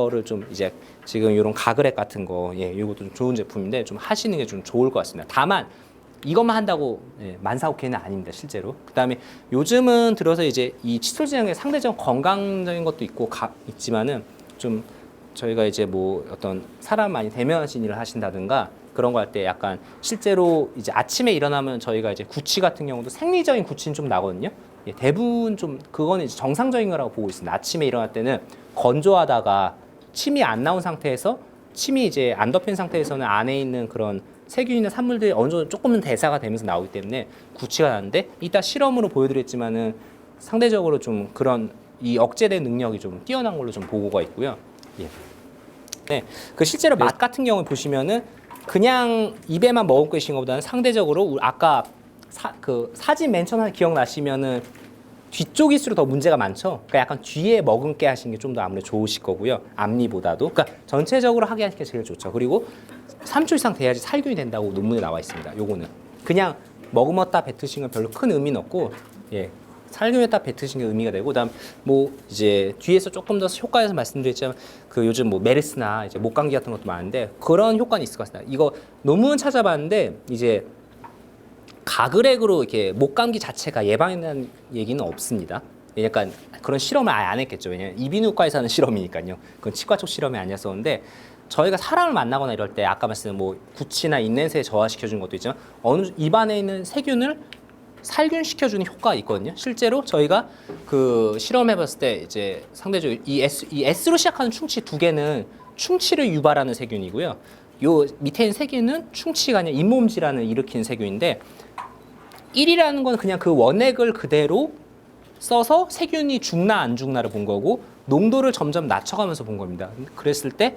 거를 좀 이제 지금 이런 가그렉 같은 거, 예, 이것도 좀 좋은 제품인데 좀 하시는 게 좀 좋을 것 같습니다. 다만 이것만 한다고 예, 만사오케는 아닙니다, 실제로. 그다음에 요즘은 들어서 이제 이 칫솔 제형에 상대적 건강적인 것도 있고 가, 있지만은 좀 저희가 이제 뭐 어떤 사람 많이 대면하신 일을 하신다든가 그런 거 할 때 약간 실제로 이제 아침에 일어나면 저희가 이제 구취 같은 경우도 생리적인 구취는 좀 나거든요. 예, 대부분 좀 그거는 이제 정상적인 거라고 보고 있습니다. 아침에 일어날 때는 건조하다가 침이 안 나온 상태에서 침이 이제 안 덮인 상태에서는 안에 있는 그런 세균이나 산물들이 어느 정도 조금은 대사가 되면서 나오기 때문에 구취가 나는데 이따 실험으로 보여드렸지만은 상대적으로 좀 그런 이 억제된 능력이 좀 뛰어난 걸로 좀 보고가 있고요. 예. 네, 그 실제로 맛 같은 경우 보시면은 그냥 입에만 머금고 계신 것보다는 상대적으로 아까 사, 그 사진 맨 처음에 기억나시면은 뒤쪽일수록 더 문제가 많죠. 그러니까 약간 뒤에 머금게 하시는 게 좀 더 아무래도 좋으실 거고요. 앞니보다도. 그러니까 전체적으로 하게 하는 게 제일 좋죠. 그리고 3초 이상 돼야지 살균이 된다고 논문에 나와 있습니다. 요거는 그냥 머금었다 뱉으신 건 별로 큰 의미는 없고 예. 살균했다 뱉으신 게 의미가 되고 그다음 뭐 이제 뒤에서 조금 더 효과에서 말씀드렸지만 그 요즘 뭐 메르스나 이제 목감기 같은 것도 많은데 그런 효과는 있을 것 같습니다. 이거 논문 찾아봤는데 이제 가그렉으로 이렇게 목 감기 자체가 예방한다는 얘기는 없습니다. 약간 그런 실험을 아예 안 했겠죠. 왜냐면 이비인후과에서 하는 실험이니까요. 그건 치과 쪽 실험이 아니었었는데 저희가 사람을 만나거나 이럴 때 아까 말씀드린 뭐 구취나 입냄새 저하시켜 주는 것도 있지만 어느 입안에 있는 세균을 살균시켜 주는 효과가 있거든요. 실제로 저희가 그 실험해 봤을 때 이제 상대적으로 이 S 이 S로 시작하는 충치 두 개는 충치를 유발하는 세균이고요. 요 밑에 있는 세 개는 충치가 아니라 잇몸 질환을 일으키는 세균인데 1이라는 건 그냥 그 원액을 그대로 써서 세균이 죽나 안 죽나를 본 거고 농도를 점점 낮춰가면서 본 겁니다. 그랬을 때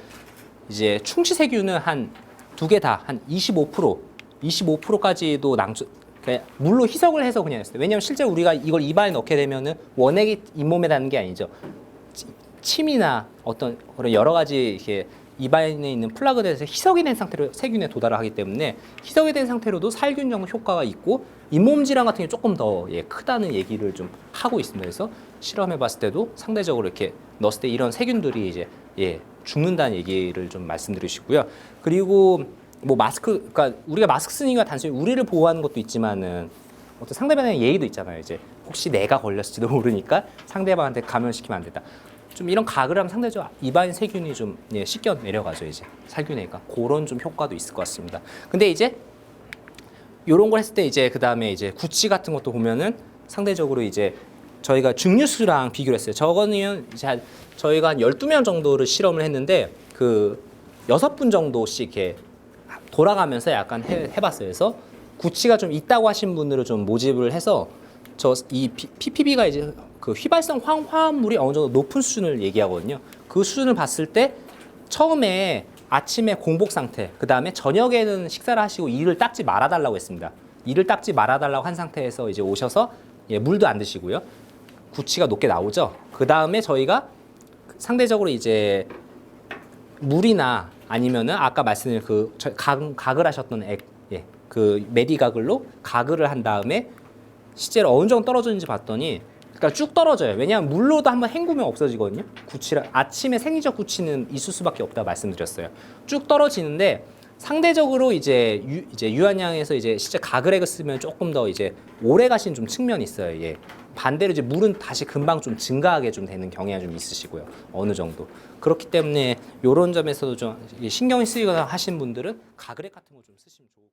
이제 충치 세균은 한 두 개 다 한 25% 25%까지도 낭주 물로 희석을 해서 그냥 했어요. 왜냐하면 실제 우리가 이걸 입안에 넣게 되면은 원액이 잇몸에 닿는 게 아니죠. 치- 침이나 어떤 그런 여러 가지 이렇게 입안에 있는 플라그들에서 희석이 된 상태로 세균에 도달을 하기 때문에 희석이 된 상태로도 살균 정도 효과가 있고 잇몸 질환 같은 게 조금 더 예, 크다는 얘기를 좀 하고 있습니다. 그래서 실험해 봤을 때도 상대적으로 이렇게 넣었을 때 이런 세균들이 이제 예, 죽는다는 얘기를 좀 말씀드리시고요. 그리고 뭐 마스크 그러니까 우리가 마스크 쓰니까 단순히 우리를 보호하는 것도 있지만은 어떤 상대방의 예의도 있잖아요. 이제 혹시 내가 걸렸을지도 모르니까 상대방한테 감염시키면 안 된다. 좀 이런 가글 하면 상대적으로 입안 세균이 좀 예, 씻겨 내려가죠 이제 살균회가 그런 좀 효과도 있을 것 같습니다. 근데 이제 요런 걸 했을 때 이제 그 다음에 이제 구찌 같은 것도 보면은 상대적으로 이제 저희가 증류수랑 비교를 했어요. 저거는 이제 한 저희가 한 12명 정도를 실험을 했는데 그 여섯 분 정도씩 이렇게 돌아가면서 약간 해, 해봤어요. 그래서 구치가 좀 있다고 하신 분들을 좀 모집을 해서 저 이 PPB가 이제 그 휘발성 황 화합물이 어느 정도 높은 수준을 얘기하거든요. 그 수준을 봤을 때 처음에 아침에 공복 상태, 그 다음에 저녁에는 식사를 하시고 이를 닦지 말아달라고 했습니다. 이를 닦지 말아달라고 한 상태에서 이제 오셔서 예, 물도 안 드시고요. 구치가 높게 나오죠. 그 다음에 저희가 상대적으로 이제 물이나 아니면은 아까 말씀드린 그 저- 각, 각을 하셨던 액, 예, 그 메디가글로 가글을 한 다음에 실제로 어느 정도 떨어졌는지 봤더니 그러니까 쭉 떨어져요. 왜냐하면 물로도 한번 헹구면 없어지거든요. 구치라 아침에 생리적 구치는 있을 수밖에 없다 고 말씀드렸어요. 쭉 떨어지는데 상대적으로 이제 유, 이제 유한양에서 이제 실제 가글액을 쓰면 조금 더 이제 오래 가신 좀 측면이 있어요. 예. 반대로 이제 물은 다시 금방 좀 증가하게 좀 되는 경향이 좀 있으시고요. 어느 정도. 그렇기 때문에 이런 점에서도 좀 신경이 쓰이거나 하신 분들은 가글액 같은 거 좀 쓰시면 좋을 것 같아요.